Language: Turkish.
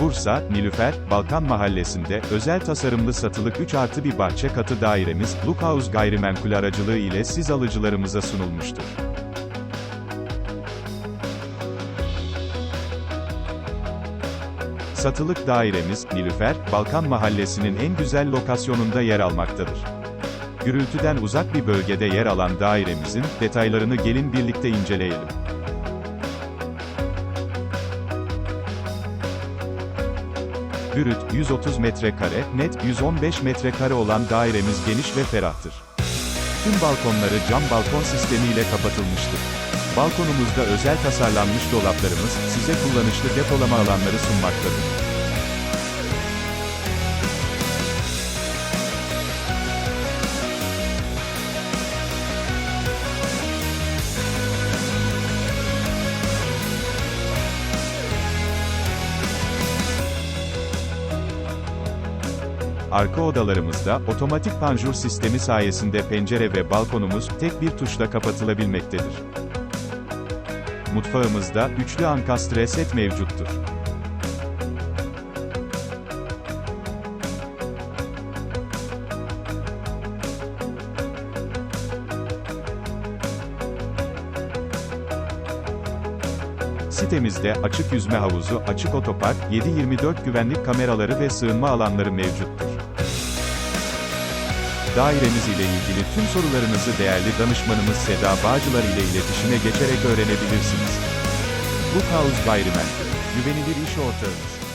Bursa, Nilüfer, Balkan Mahallesi'nde, özel tasarımlı satılık 3 artı bir bahçe katı dairemiz, Lookhouse Gayrimenkul aracılığı ile siz alıcılarımıza sunulmuştur. Satılık dairemiz, Nilüfer, Balkan Mahallesi'nin en güzel lokasyonunda yer almaktadır. Gürültüden uzak bir bölgede yer alan dairemizin, detaylarını gelin birlikte inceleyelim. Bürüt, 130 metrekare, net 115 metrekare olan dairemiz geniş ve ferahtır. Tüm balkonları cam balkon sistemiyle kapatılmıştır. Balkonumuzda özel tasarlanmış dolaplarımız, size kullanışlı depolama alanları sunmaktadır. Arka odalarımızda, otomatik panjur sistemi sayesinde pencere ve balkonumuz, tek bir tuşla kapatılabilmektedir. Mutfağımızda, üçlü ankastre set mevcuttur. Sitemizde açık yüzme havuzu, açık otopark, 7/24 güvenlik kameraları ve sığınma alanları mevcuttur. Dairemiz ile ilgili tüm sorularınızı değerli danışmanımız Seda Bağcılar ile iletişime geçerek öğrenebilirsiniz. Bu House Gayrimenkul, güvenilir iş ortağımız.